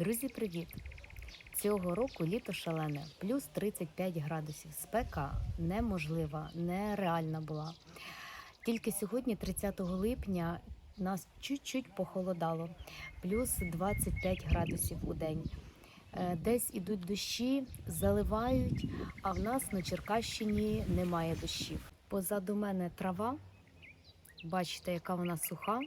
Друзі, привіт! Цього року літо шалене, плюс 35 градусів. Спека неможлива, нереальна була. Тільки сьогодні, 30 липня, нас чуть-чуть похолодало, плюс 25 градусів у день. Е, Десь ідуть дощі, заливають, а в нас на Черкащині немає дощів. Позаду мене трава, бачите, яка вона суха.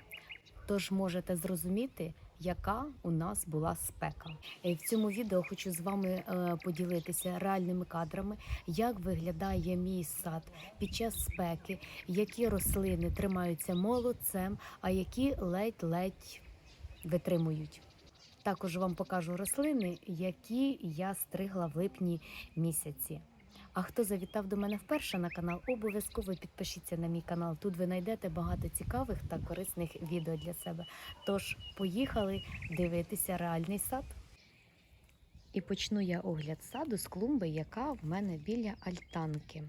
Тож можете зрозуміти, яка у нас була спека. В цьому відео хочу з вами е, поділитися реальними кадрами, як виглядає мій сад під час спеки, які рослини тримаються молодцем, а які ледь-ледь витримують. Також вам покажу рослини, які я стригла в липні місяці. А хто завітав до мене вперше на канал, обов'язково підпишіться на мій канал. Тут ви знайдете багато цікавих та корисних відео для себе. Тож поїхали дивитися реальний сад. І почну я огляд саду з клумби, яка в мене біля альтанки.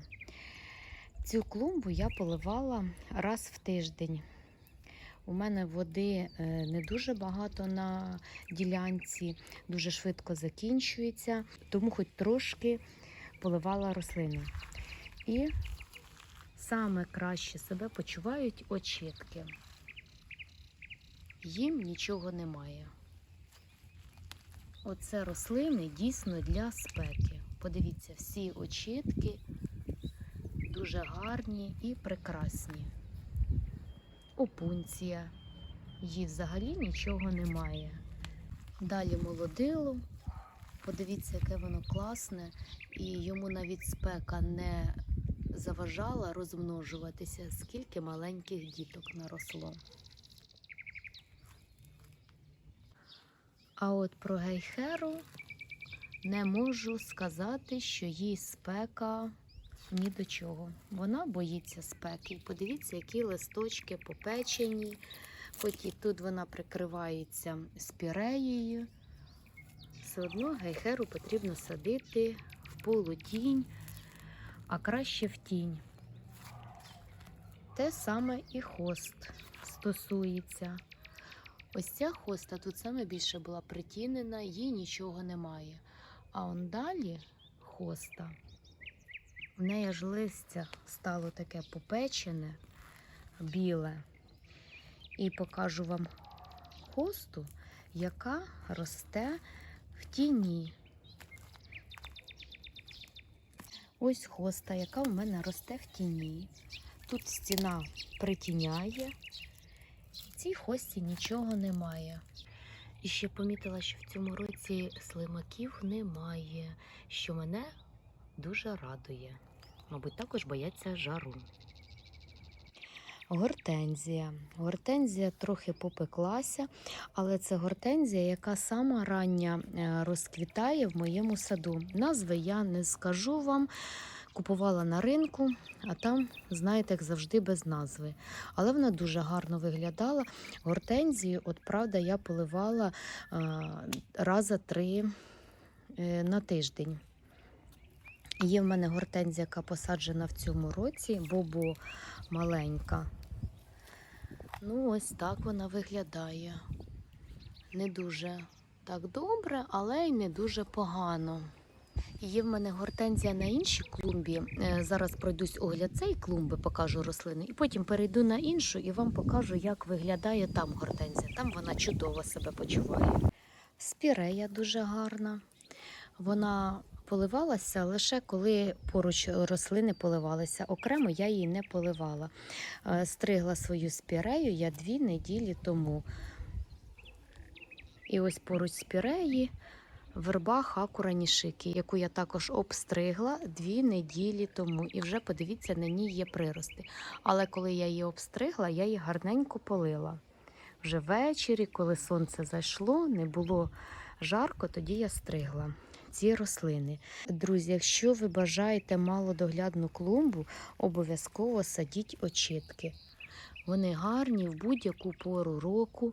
Цю клумбу я поливала раз в тиждень. У мене води е, не дуже багато на ділянці, дуже швидко закінчується, тому хоч трошки поливала рослини. І саме краще себе почувають очітки. Їм нічого немає. Оце рослини дійсно для спеки. Подивіться, всі очітки дуже гарні і прекрасні. Опунція. Їй взагалі нічого немає. Далі молодило. Подивіться, яке воно класне, і йому навіть спека не заважала розмножуватися, скільки маленьких діток наросло. А от про гейхеру не можу сказати, що їй спека ні до чого. Вона боїться спеки. Подивіться, які листочки попечені. Хоч і тут вона прикривається спіреєю. Все одно гейхеру потрібно садити в полутінь, а краще в тінь. Те саме і хост стосується. Ось ця хоста тут саме більше була притінена, їй нічого немає. А он далі хоста, в неї ж листя стало таке попечене, біле. І покажу вам хосту, яка росте в тіні. Ось хоста, яка в мене росте в тіні. Тут стіна притіняє, в цій хості нічого немає. І ще помітила, що в цьому році слимаків немає, що мене дуже радує. Мабуть, також бояться жару. Гортензія. Гортензія трохи попеклася, але це гортензія, яка сама рання е, розквітає в моєму саду. Назви я не скажу вам. Купувала на ринку, а там, знаєте, як завжди, без назви. Але вона дуже гарно виглядала. Гортензію, от правда, я поливала е, раза три е, на тиждень. Є в мене гортензія, яка посаджена в цьому році, бобо маленька. Ну, ось так вона виглядає. Не дуже так добре, але й не дуже погано. Є в мене гортензія на іншій клумбі. Е, Зараз пройдусь огляд цієї клумби, покажу рослини, і потім перейду на іншу і вам покажу, як виглядає там гортензія. Там вона чудово себе почуває. Спірея дуже гарна. Вона поливалася лише коли поруч рослини поливалися. Окремо я її не поливала. Е, Стригла свою спірею я дві неділі тому. І ось поруч спіреї верба хакура нішики, яку я також обстригла дві неділі тому. І вже подивіться, на ній є прирости. Але коли я її обстригла, я її гарненько полила. Вже ввечері, коли сонце зайшло, не було жарко, тоді я стригла ці рослини. Друзі, якщо ви бажаєте малодоглядну клумбу, обов'язково садіть очітки. Вони гарні в будь-яку пору року.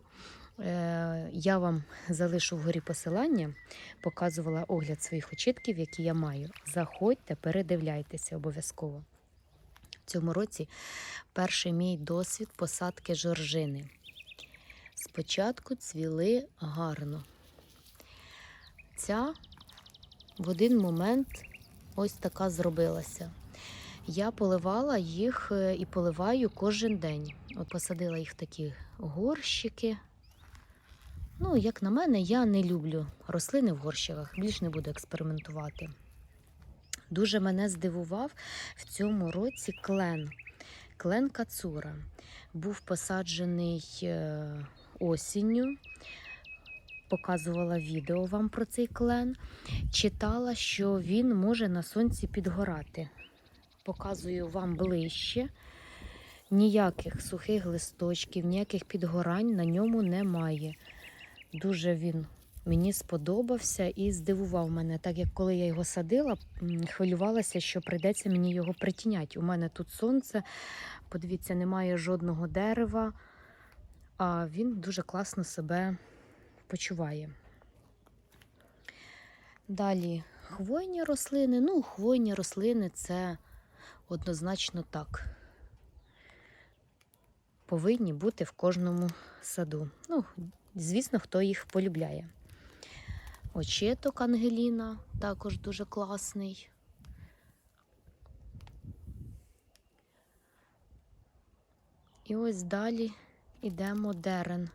Е, Я вам залишу вгорі посилання, показувала огляд своїх очітків, які я маю. Заходьте, передивляйтеся обов'язково. В цьому році перший мій досвід посадки жоржини. Спочатку цвіли гарно. ця в один момент ось така зробилася. Я поливала їх е, і поливаю кожен день. Посадила їх в такі горщики. Ну, як на мене, я не люблю рослини в горщиках, більш не буду експериментувати. Дуже мене здивував в цьому році клен. Клен Кацура. Був посаджений е, осінню. Показувала відео вам про цей клен. Читала, що він може на сонці підгорати. Показую вам ближче. Ніяких сухих листочків, ніяких підгорань на ньому немає. Дуже він мені сподобався і здивував мене, так як коли я його садила, хвилювалася, що прийдеться мені його притіняти. У мене тут сонце, подивіться, немає жодного дерева, а він дуже класно себе почуває. Далі хвойні рослини. Ну, хвойні рослини це однозначно так. Повинні бути в кожному саду. Ну, звісно, хто їх полюбляє. Очеток Ангеліна також дуже класний. І ось далі йдемо дерен.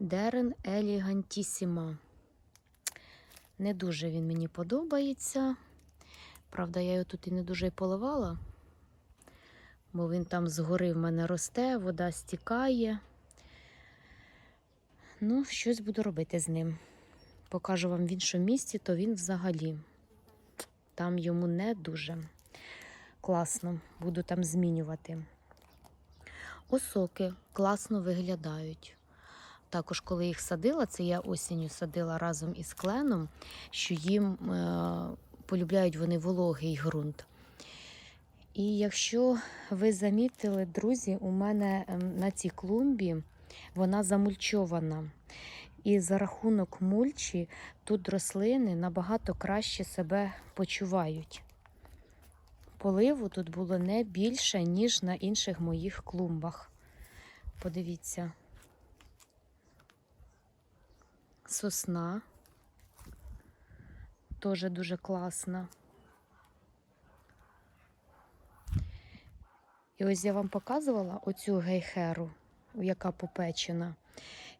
Дерен елігантісіма. Не дуже він мені подобається. Правда, я його тут і не дуже поливала, бо він там згори в мене росте, вода стікає. Ну, щось буду робити з ним. Покажу вам в іншому місці, то він взагалі. Там йому не дуже класно. Буду там змінювати. Осоки класно виглядають. Також, коли їх садила, це я осінню садила разом із кленом, що їм е, полюбляють вони вологий ґрунт. І якщо ви замітили, друзі, у мене ем, на цій клумбі вона замульчована. І за рахунок мульчі тут рослини набагато краще себе почувають. Поливу тут було не більше, ніж на інших моїх клумбах. Подивіться. Сосна. Теж дуже класна. І ось я вам показувала оцю гейхеру, яка попечена.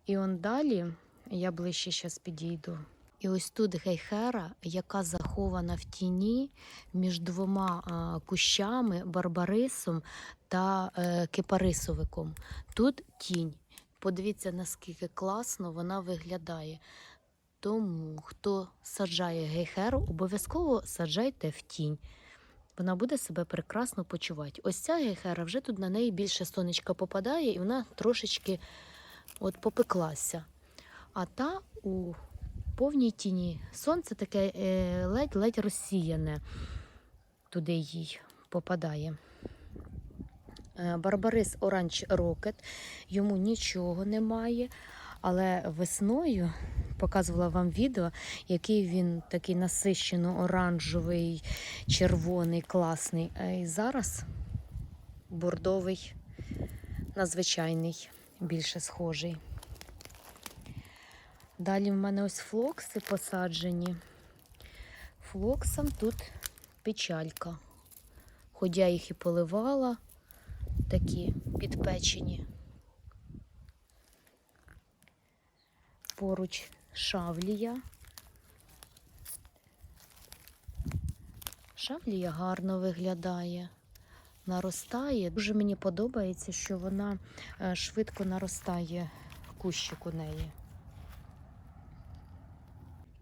І он далі, я ближче зараз підійду. І ось тут гейхера, яка захована в тіні між двома кущами, барбарисом та е, кипарисовиком. Тут тінь. Подивіться, наскільки класно вона виглядає. Тому, хто саджає гейхеру, обов'язково саджайте в тінь. Вона буде себе прекрасно почувати. Ось ця гейхера вже тут на неї більше сонечка попадає, і вона трошечки от попеклася. А та у повній тіні сонце таке е, ледь-ледь розсіяне, туди їй попадає. Е, Барбарис Оранж Рокет, йому нічого немає, але весною показувала вам відео, який він такий насищено оранжевий, червоний, класний. А і зараз бордовий, надзвичайний, більше схожий. Далі в мене ось флокси посаджені. Флоксам тут печалька. Хоч я їх і поливала, такі підпечені. Поруч шавлія. Шавлія гарно виглядає, наростає. Дуже мені подобається, що вона е, швидко наростає кущик у неї.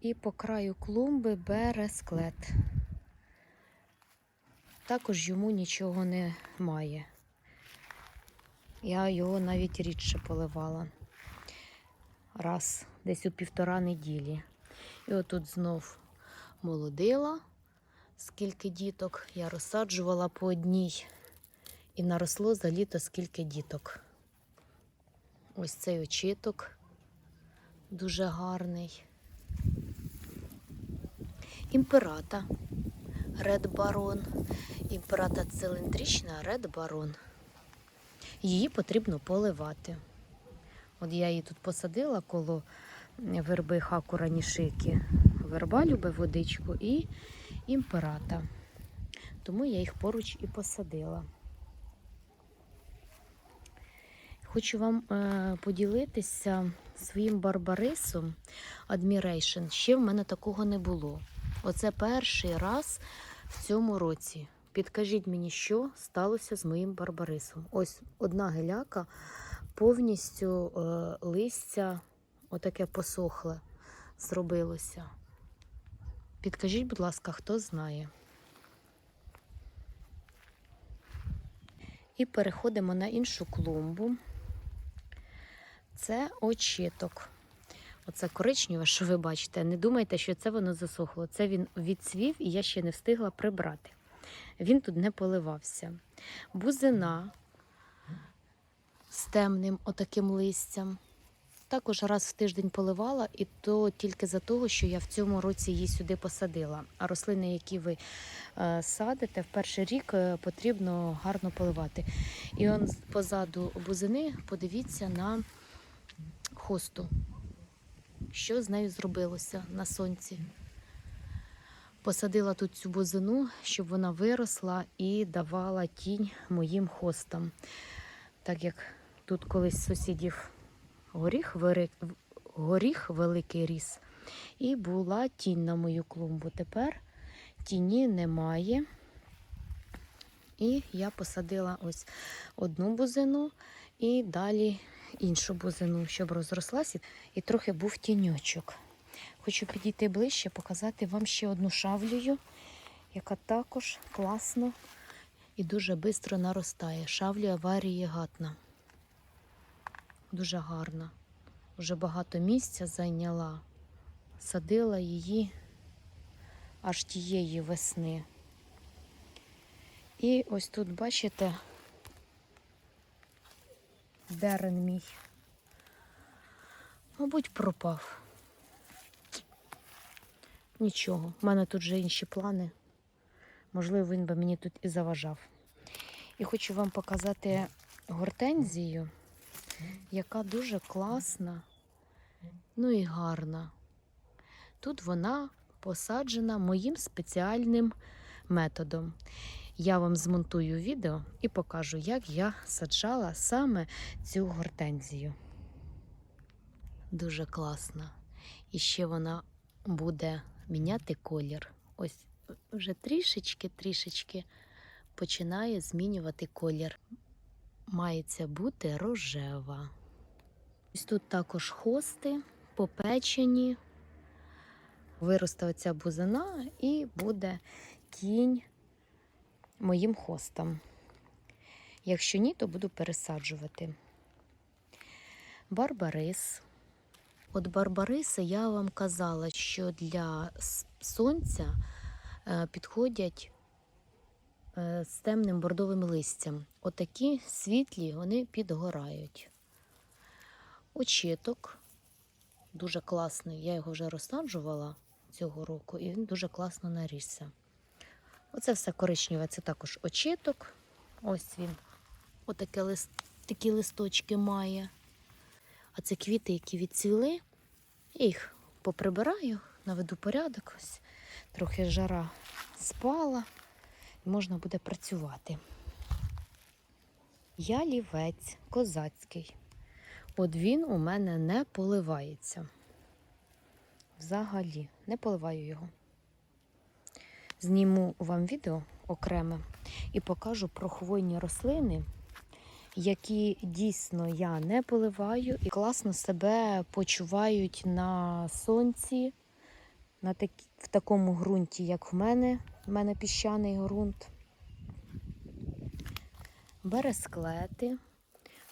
І по краю клумби бересклет. Також йому нічого немає. Я його навіть рідше поливала. Раз, десь у півтора неділі. І отут знов молодила, скільки діток. Я розсаджувала по одній. І наросло за літо скільки діток. Ось цей очіток дуже гарний. Імперата Ред Барон. Імперата циліндрична Ред Барон. Її потрібно поливати. От я її тут посадила коло верби хакура нішики верба любить водичку і імперата. Тому я їх поруч і посадила. Хочу вам е, поділитися своїм барбарисом Admiration. Ще в мене такого не було. Оце перший раз в цьому році. Підкажіть мені, що сталося з моїм барбарисом. Ось одна геляка повністю е, листя, отаке посохле, зробилося. Підкажіть, будь ласка, хто знає. І переходимо на іншу клумбу. Це очіток. Оце коричневе, що ви бачите. Не думайте, що це воно засохло. Це він відцвів і я ще не встигла прибрати. Він тут не поливався. Бузина з темним отаким листям. Також раз в тиждень поливала, і то тільки за того, що я в цьому році її сюди посадила. А рослини, які ви е, садите, в перший рік е, потрібно гарно поливати. І он позаду бузини, подивіться на хосту. Що з нею зробилося на сонці? Посадила тут цю бузину, щоб вона виросла і давала тінь моїм хостам. Так як тут колись сусідів горіх, вери- горіх великий ріс, і була тінь на мою клумбу. Тепер тіні немає. І я посадила ось одну бузину і далі іншу бузину, щоб розрослася і трохи був тіньочок. Хочу підійти ближче, показати вам ще одну шавлію, яка також класно і дуже швидко наростає. Шавлія варієгатна. Дуже гарна. Вже багато місця зайняла. Садила її аж тієї весни. І ось тут, бачите, дерен мій. Мабуть, пропав. Нічого, в мене тут вже інші плани. Можливо, він би мені тут і заважав. І хочу вам показати гортензію, яка дуже класна, ну і гарна. Тут вона посаджена моїм спеціальним методом. Я вам змонтую відео і покажу, як я саджала саме цю гортензію. Дуже класна. І ще вона буде міняти колір. Ось вже трішечки-трішечки починає змінювати колір. Мається бути рожева. Ось тут також хости попечені. Виросте оця бузина і буде тінь моїм хостам. Якщо ні, то буду пересаджувати. Барбарис. От барбариси я вам казала, що для сонця е, підходять е, з темним бордовим листям. Отакі світлі вони підгорають. Очіток дуже класний. Я його вже розсаджувала цього року, і він дуже класно нарісся. Оце все коричневе, це також очіток. Ось він. Отаке лист, листочки має. А це квіти, які відцвіли. Я їх поприбираю, наведу порядок. Ось трохи жара спала, і можна буде працювати. Я лівець козацький. От він у мене не поливається. Взагалі, не поливаю його. Зніму вам відео окреме і покажу про хвойні рослини, які дійсно я не поливаю і класно себе почувають на сонці, на такі, в такому ґрунті, як в мене. В мене піщаний ґрунт. Бересклети.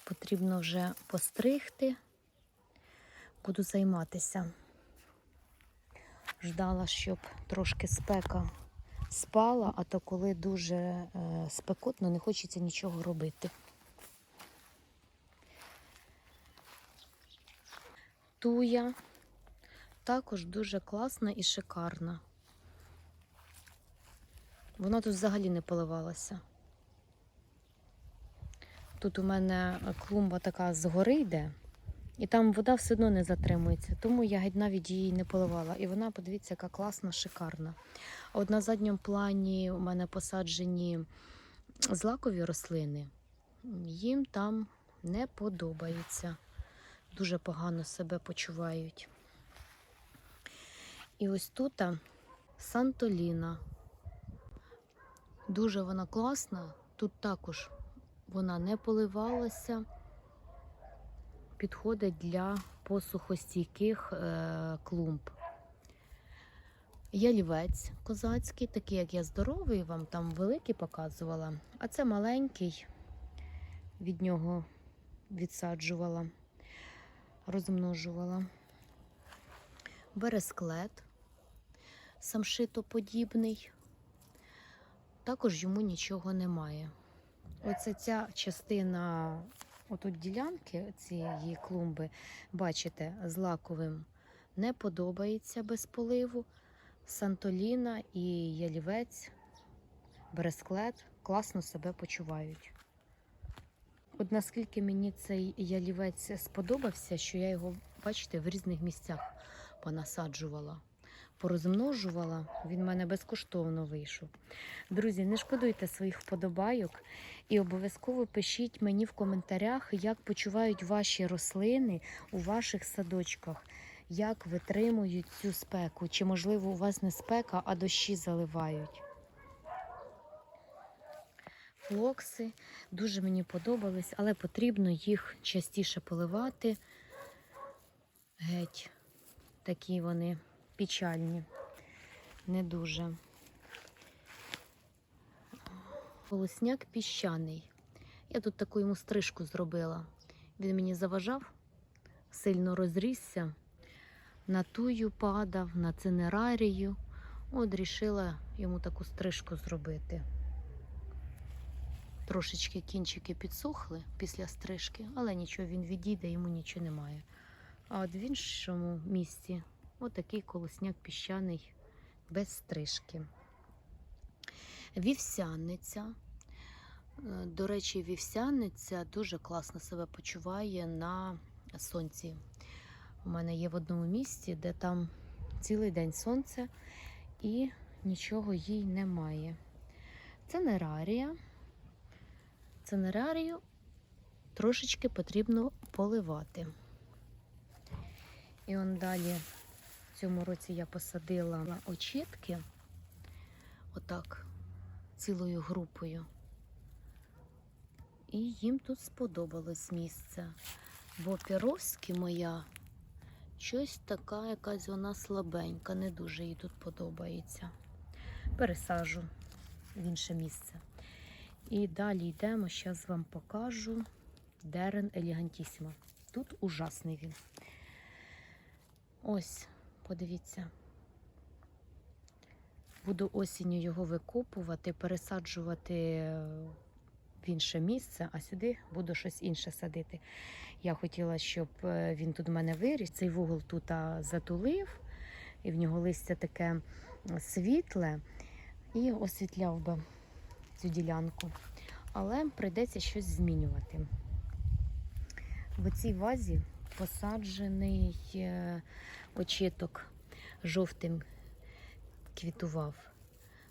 Потрібно вже постригти. Буду займатися. Ждала, щоб трошки спека спала, а то коли дуже е, спекотно, не хочеться нічого робити. Туя також дуже класна і шикарна. Вона тут взагалі не поливалася. Тут у мене клумба така згори йде, І там вода все одно не затримується, тому я геть навіть її не поливала. І вона, подивіться, яка класна, шикарна. От на задньому плані у мене посаджені злакові рослини. Їм там не подобається. Дуже погано себе почувають. І ось тут Сантоліна. Дуже вона класна. Тут також вона не поливалася. Підходить для посухостійких е, клумб. Ялівець козацький, такий, як я здоровий, вам там великий показувала, а це маленький, від нього відсаджувала, розмножувала. Бересклет самшитоподібний, також йому нічого немає. Оце ця частина отут ділянки цієї клумби, бачите, з лаковим не подобається без поливу. Сантоліна і ялівець, бересклет класно себе почувають. От наскільки мені цей ялівець сподобався, що я його, бачите, в різних місцях понасаджувала, порозмножувала, він в мене безкоштовно вийшов. Друзі, не шкодуйте своїх вподобайок і обов'язково пишіть мені в коментарях, як почувають ваші рослини у ваших садочках, як витримують цю спеку, чи, можливо, у вас не спека, а дощі заливають. Флокси дуже мені подобались, але потрібно їх частіше поливати. Геть, такі вони печальні, не дуже. Волосняк піщаний. Я тут таку йому стрижку зробила. Він мені заважав, сильно розрісся, на тую падав, на цинерарію. От рішила йому таку стрижку зробити. Трошечки кінчики підсохли після стрижки, але нічого, він відійде, йому нічого немає. А от в іншому місці отакий колосняк піщаний без стрижки. Вівсяниця. Е, До речі, вівсяниця дуже класно себе почуває на сонці. У мене є в одному місці, де там цілий день сонце і нічого їй немає. Це нерарія. Цинерарію трошечки потрібно поливати. І он далі в цьому році я посадила очітки, отак, цілою групою. І їм тут сподобалось місце. Бо піровські моя щось така, якась вона слабенька, не дуже їй тут подобається. Пересажу в інше місце. І далі йдемо, зараз вам покажу Дерен Елегантісіма. Тут ужасний він. Ось, подивіться. Буду осінню його викопувати, пересаджувати в інше місце, а сюди буду щось інше садити. Я хотіла, щоб е, він тут в мене виріс. Цей вугол тут затулив, і в нього листя таке світле, і освітляв би цю ділянку. Але прийдеться щось змінювати. В цій вазі посаджений е, очіток жовтим квітував.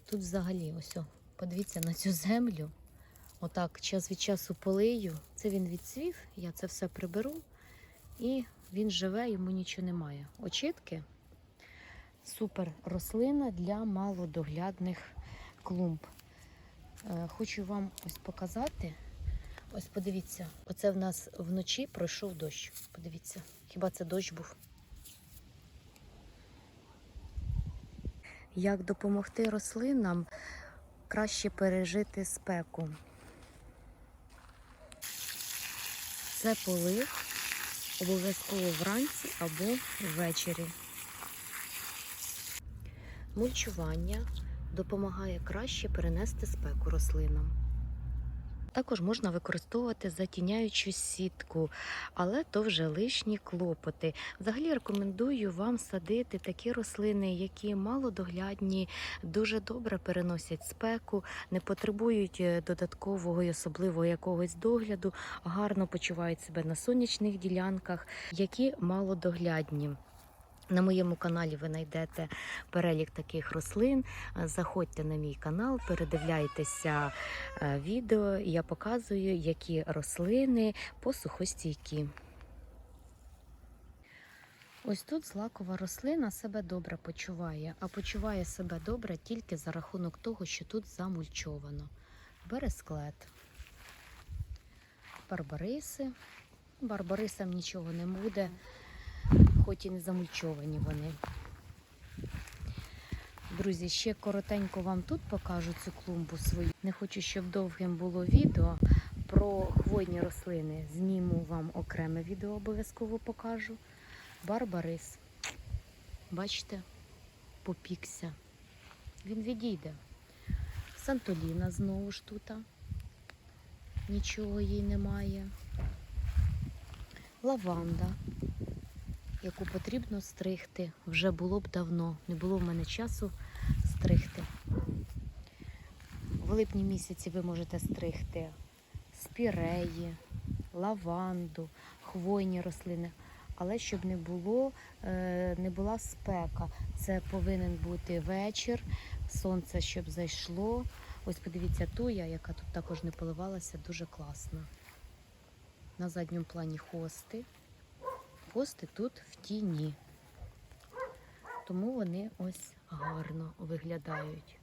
Тут взагалі, ось, подивіться на цю землю. Отак, час від часу полию. Це він відцвів, я це все приберу, і він живе, йому нічого немає. Очітки супер рослина для малодоглядних клумб. Е, Хочу вам ось показати. Ось подивіться, оце в нас вночі пройшов дощ. Подивіться, хіба це дощ був? Як допомогти рослинам краще пережити спеку? Це полив обов'язково вранці або ввечері. Мульчування допомагає краще перенести спеку рослинам. також можна використовувати затіняючу сітку, але то вже лишні клопоти. Взагалі рекомендую вам садити такі рослини, які малодоглядні, дуже добре переносять спеку, не потребують е, додаткового і особливого якогось догляду, гарно почувають себе на сонячних ділянках, які малодоглядні. На моєму каналі ви знайдете перелік таких рослин. Заходьте на мій канал, передивляйтеся е, відео. Я показую, які рослини посухостійкі. Ось тут злакова рослина себе добре почуває, а почуває себе добре тільки за рахунок того, що тут замульчовано. Бересклет. Барбариси. Барбарисам нічого не буде, хоч і не замульчовані вони. Друзі, ще коротенько вам тут покажу цю клумбу свою. Не хочу, щоб довгим було відео про хвойні рослини. Зніму вам окреме відео, обов'язково покажу. Барбарис. Бачите, попікся. Він відійде. Сантоліна знову ж тут. Нічого їй немає. Лаванда, яку потрібно стригти. Вже було б давно. Не було в мене часу стригти. В липні місяці ви можете стригти спіреї, лаванду, хвойні рослини. Але щоб не було, е, не була спека. Це повинен бути вечір, сонце щоб зайшло. Ось подивіться, туя, яка тут також не поливалася, дуже класна. На задньому плані хости. Хости тут в тіні. Тому вони ось гарно виглядають.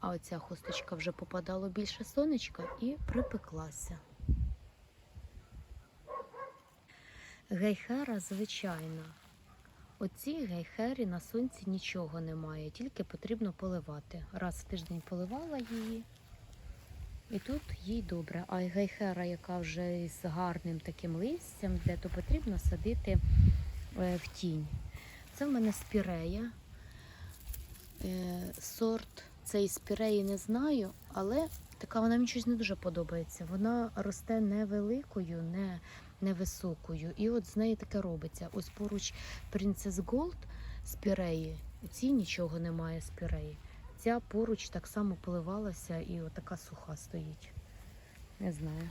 А оця хосточка вже попадало більше сонечка і припеклася. Гейхера звичайна. Оцій гейхері на сонці нічого немає, тільки потрібно поливати. Раз в тиждень поливала її, і тут їй добре. А гейхера, яка вже з гарним таким листям, де то потрібно садити е, в тінь. Це в мене спірея. Е, Сорт цієї спіреї не знаю, але така вона мені щось не дуже подобається. Вона росте невеликою, не невисокою. І от з неї таке робиться. Ось поруч Princess Gold з піреї. У цій нічого немає з піреї. Ця поруч так само поливалася і отака суха стоїть. Не знаю.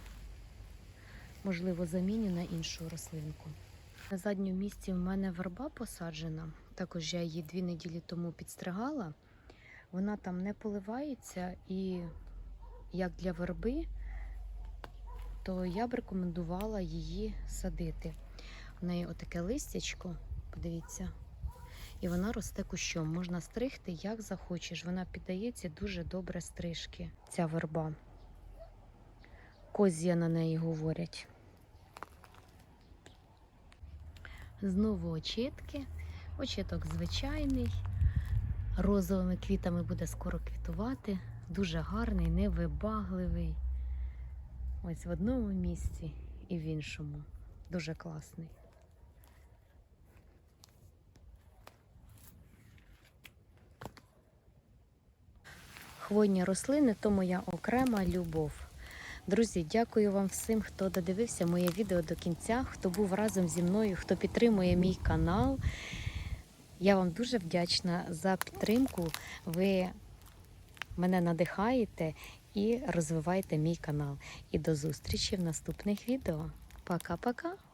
Можливо, заміню на іншу рослинку. На задньому місці в мене верба посаджена. Також я її дві неділі тому підстригала. Вона там не поливається і як для верби, то я б рекомендувала її садити. У неї отаке листячко, подивіться, і вона росте кущом. Можна стригти як захочеш. Вона піддається дуже добре стрижки, ця верба. Козія на неї говорять. Знову очітки. Очіток звичайний. Розовими квітами буде скоро квітувати. Дуже гарний, невибагливий. Ось в одному місці і в іншому. Дуже класний. Хвойні рослини то моя окрема любов. Друзі, дякую вам всім, хто додивився моє відео до кінця, хто був разом зі мною, хто підтримує мій канал. Я вам дуже вдячна за підтримку. Ви мене надихаєте і розвиваєте мій канал. І до зустрічі в наступних відео. Пока-пока!